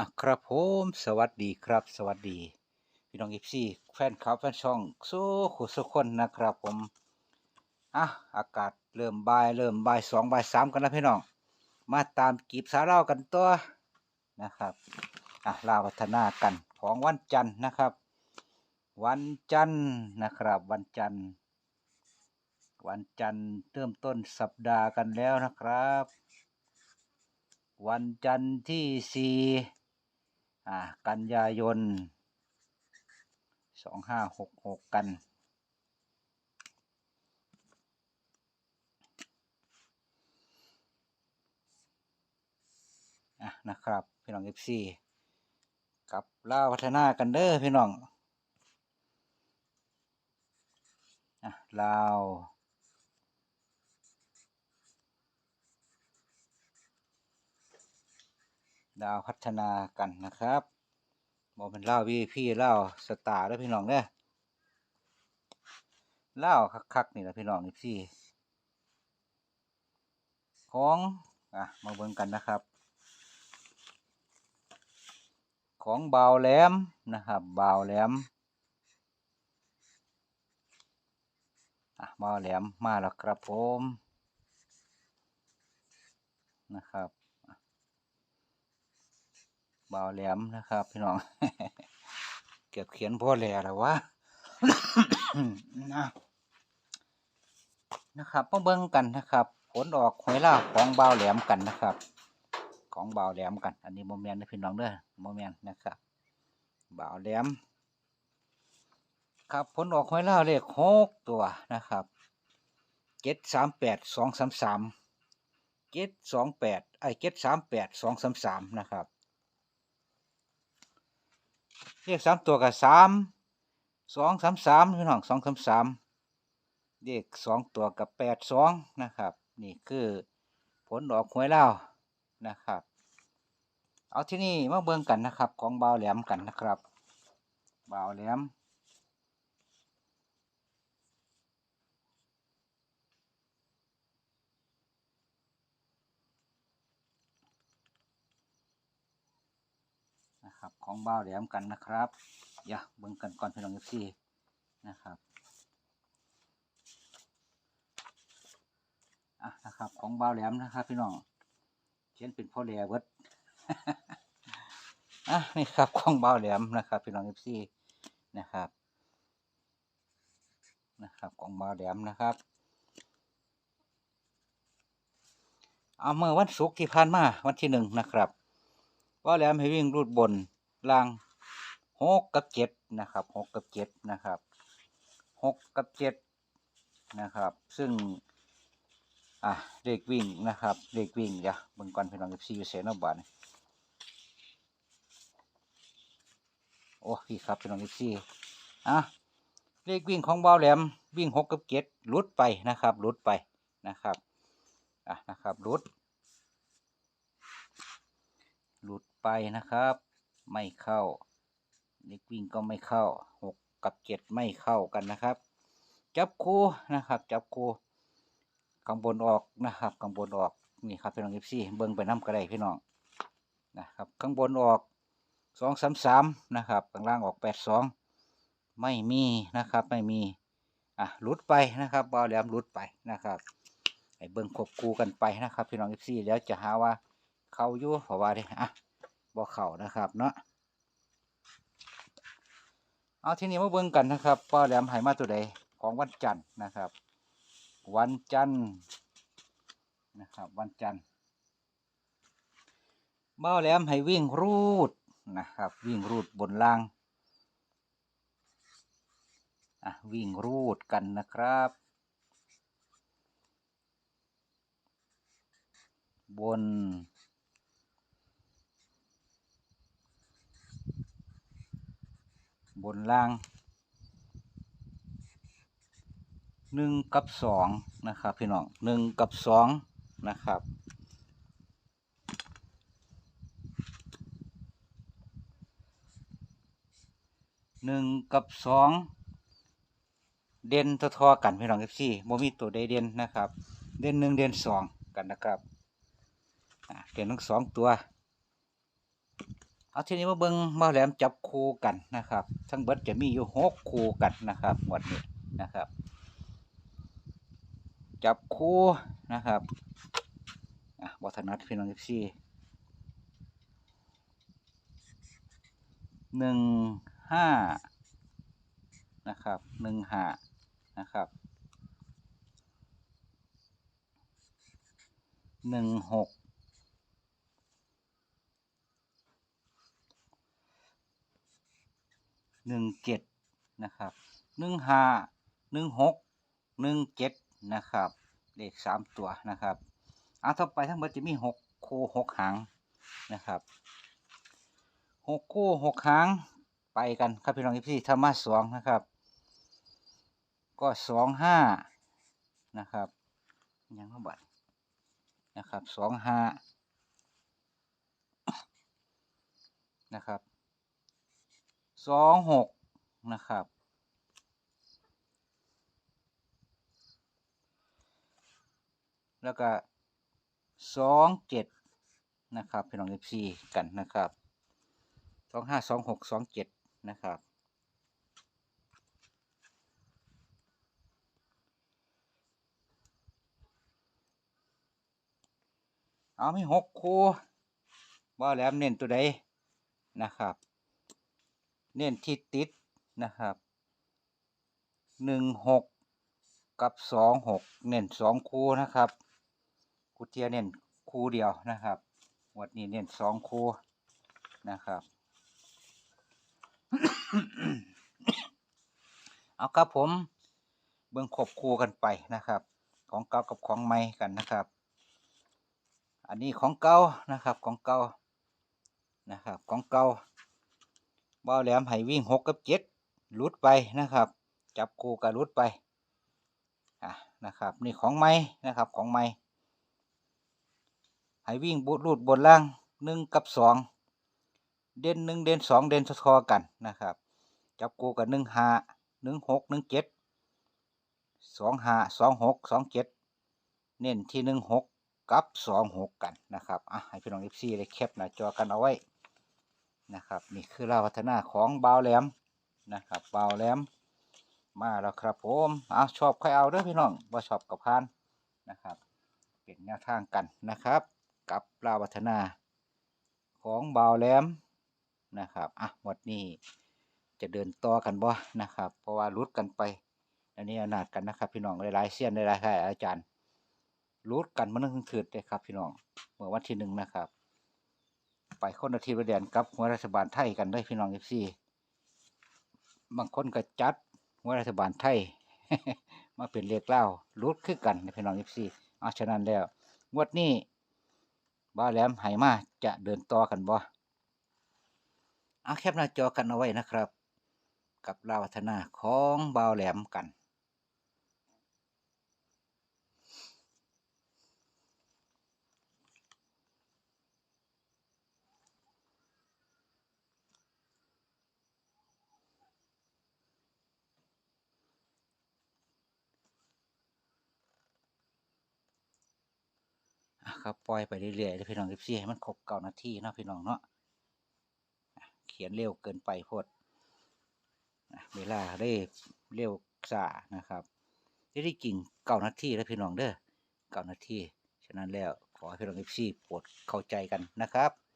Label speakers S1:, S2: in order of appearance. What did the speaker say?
S1: อะครับผมสวัสดีครับ สวัสดี พี่น้องเอฟซีแฟนคลับแฟนช่องสู้ขุสุคนนะครับผมอะอากาศเริ่มบ่ายเริ่มบ่ายสองบ่ายสามกันแล้วพี่น้อง มาตามกีบสาเล่ากันตัวนะครับอะลาวัฒนากันของวันจันทร์นะครับ วันจันทร์นะครับ วันจันทร์วันจันทร์เริ่มต้นสัปดาห์กันแล้วนะครับ วันจันทร์ที่สี่ อ่ากันยายนสองห้าหกหกกันอะนะครับ พี่น้องเอฟซีกับล่าวพัฒนากันเด้อพี่น้องอะลาว ดาวพัฒนากันนะครับบอเป็นเล่าวีพี่เล่าสตาร์ด้อพี่น้องเด้อเล่าคักๆนี่แหละพี่น้องเอฟซีของอะมาเบิ่งกันนะครับ ของเบาแหลมนะครับเบาแหลมอะเบาแหลมมาแล้วครับผมนะครับ อะบาแหลมนะครับ พี่น้อง เก็บเขียนพ่อแหล่แล้ววะนะนะครับมาเบิ่งกันนะครับ ผลออกหวยล่าของบาวแหลมกันนะครับ ของบาวแหลมกัน อันนี้โมเมนต์นะพี่น้องเด้อโมเมนต์นะครับบาวแหลม ครับผลออกหวยล่าเลขหกตัวนะครับเจ็ดสามแปดสองสามสามเจ็ดสองแปดไอเจ็ดสามแปดสองสามสามนะครับ เลขสามตัวกับสามสองสามสามพี่น้องสองสามสามเลขสองตัวกับแปดสองนะครับ นี่คือผลออกหวยเล่านะครับ เอาที่นี่มาเบิ่งกันนะครับ ของเบาแหลมกันนะครับเบาแหลมนะครับ ของบาแหลมกันนะครับอย่าเบิ่งกันก่อนพี่น้องเอฟซีนะครับอะนะครับของบาแหลมนะครับพี่น้องเขียนเป็นพ่อแหลเบิดอะนี่ครับของเบาแหลมนะครับพี่น้องเอฟซีนะครับนะครับของเบาแหลมนะครับเอาเมื่อวันศุกร์ที่ผ่านมาวันที่หนึ่งนะครับเบาแหลมให้วิ่งรูดบน ล่างหกกับเจ็ดนะครับหกกับเจ็ดนะครับหกกับเจ็ดนะครับ ซึ่งอะเด็กวิ่งนะครับเด็กวิ่งอย่าเบิ่งก่อนพี่น้องเอฟซีอยู่เสนาบานโอ้พี่ครับพี่น้องเอฟซีอะเลขวิ่งของเบาแหลมวิ่งหกกับเจ็ดลุดไปนะครับลุดไปนะครับอะนะครับลุดหลุดไปนะครับ ไม่เข้า เลขวิ่งก็ไม่เข้าหกกับเจ็ดไม่เข้ากันนะครับ จับคู่นะครับ จับคู่ข้างบนออกนะครับข้างบนออกนี่ครับพี่น้องเอฟซีเบิ้งไปน้ำกระไดพี่น้องนะครับข้างบนออกสองสามสามนะครับข้างล่างออกแปดสองไม่มีนะครับไม่มีอะหลุดไปนะครับบอลแหลมหลุดไปนะครับให้เบิ้งควบคู่กันไปนะครับพี่น้องเอฟซีแล้วจะหาว่าเขาอยู่เพราะว่าเด้อะ บ่เข่านะครับเนาะเอาทีนี้มาเบิ้งกันนะครับบอลแหลมหายมาตัวใดของวันจันทร์นะครับ วันจันทร์นะครับ วันจันทร์เบ้าแหลมให้วิ่งรูดนะครับ วิ่งรูดบนล่างอะวิ่งรูดกันนะครับ บน บนล่างหนึ่งกับสองนะครับพี่น้องหนึ่งกับสองนะครับหนึ่งกับสองเด่นทอๆกันพี่น้องเอฟซีโมมีตัวใดเด่นนะครับ เด่นหนึ่งเด่นสองกันนะครับเด่นทั้งสองตัว เอาทีนี้มาเบิ่งมาแหลมจับคู่กันนะครับ ทั้งเบิดจะมีอยู่หกคู่กันนะครับงวดนี้นะครับ จับคู่นะครับอะบอถนัดพี่น้องเอฟซีหนึ่งห้านะครับหนึ่งห้านะครับหนึ่งหกหนึ่ง เจ็ดนะครับหนึ่งห้าหนึ่งหกหนึ่งเจ็ดนะครับเลขสามตัวนะครับเอาต่อไปทั้งหมดจะมีหกคู่หกหางนะครับหกคู่หกหางไปกันครับพี่น้องพี่ธรรมะสองนะครับ ก็สองห้านะครับยังเข้าบัดนะครับสองห้านะครับสองหก นะครับ แล้วก็สองเจ็ดนะครับพี่น้องเอฟซีกันนะครับสองห้าสองหกสองเจ็ดนะครับเอามีหกคู่ว่าแหลมเน้นตัวใดนะครับ เน้นที่ติด นะครับหนึ่งหกกับสองหกเน้นสองคู่นะครับกูเทียเน้นคู่เดียวนะครับวันนี้เน้นสองคู่นะครับเอาครับผมเบิ่งควบคู่กันไปนะครับ ของเก่ากับของใหม่กันนะครับ อันนี้ของเก่านะครับของเก่านะครับของเก่าบ่าวแหลมให้วิ่งหกกับเจ็ด ลุดไปนะครับ จับคู่กับลุดไปอะนะครับ นี่ของใหม่นะครับของใหม่ให้วิ่งบุรูดบนล่างหนึ่งกับสองเด่นหนึ่งเด่นสองเด่นสะทอกันนะครับ จับคู่กับหนึ่งห้าหนึ่งหกหนึ่งเจ็ดสองห้าสองหกสองเจ็ดเน้นที่หนึ่งหกกับสองหกกันนะครับอะให้พี่น้องเอฟซีได้แคปหน้าจอกันเอาไว้นะครับ นี่คือเราวัฒนาของบาวแหลม นะครับเบาแหลมมาแล้วครับผมเอาชอบใครเอาเด้อพี่น้องว่าชอบกับพานนะครับ เป็นแนวทางกันนะครับ กับเราวัฒนาของเบาแหลมนะครับอะหมดนี้จะเดินต่อกันบ่นะครับ เพราะว่ารุดกันไปอันนี้อนาดกันนะครับพี่น้องหลายๆเสี้ยนหลายๆอาจารย์รูดกันมานึ่งถืดเลยครับพี่น้องเมื่อวันที่หนึ่งนะครับ ไปคนอาทิตย์ประเดียนกับหัวรัฐบาลไทยกันได้พี่น้องเอฟซี บางคนก็จัดว่ารัฐบาลไทย มาเป็นเลขเล่ารุดคือกันในพี่น้องยิปซีเอาฉะนั้นแล้วงวดนี้บ้าแหลมไหมาจะเดินต่อกันบ่เอาแคปหน้าจอกันเอาไว้นะครับ กับลาวัฒนาของบ่าวแหลมกัน อะครับปล่อยไปเรื่อยๆเด้อพี่น้องเอฟซีให้มันครบเก้านาทีเนาะพี่น้องเนาะเขียนเร็วเกินไปพดเวลาได้เร็วสานะครับได้จริงเก้านาทีแล้วพี่น้องเด้อเก้านาทีฉะนั้นแล้วขอให้พี่น้องเอฟซีโปรดเข้าใจกันนะครับ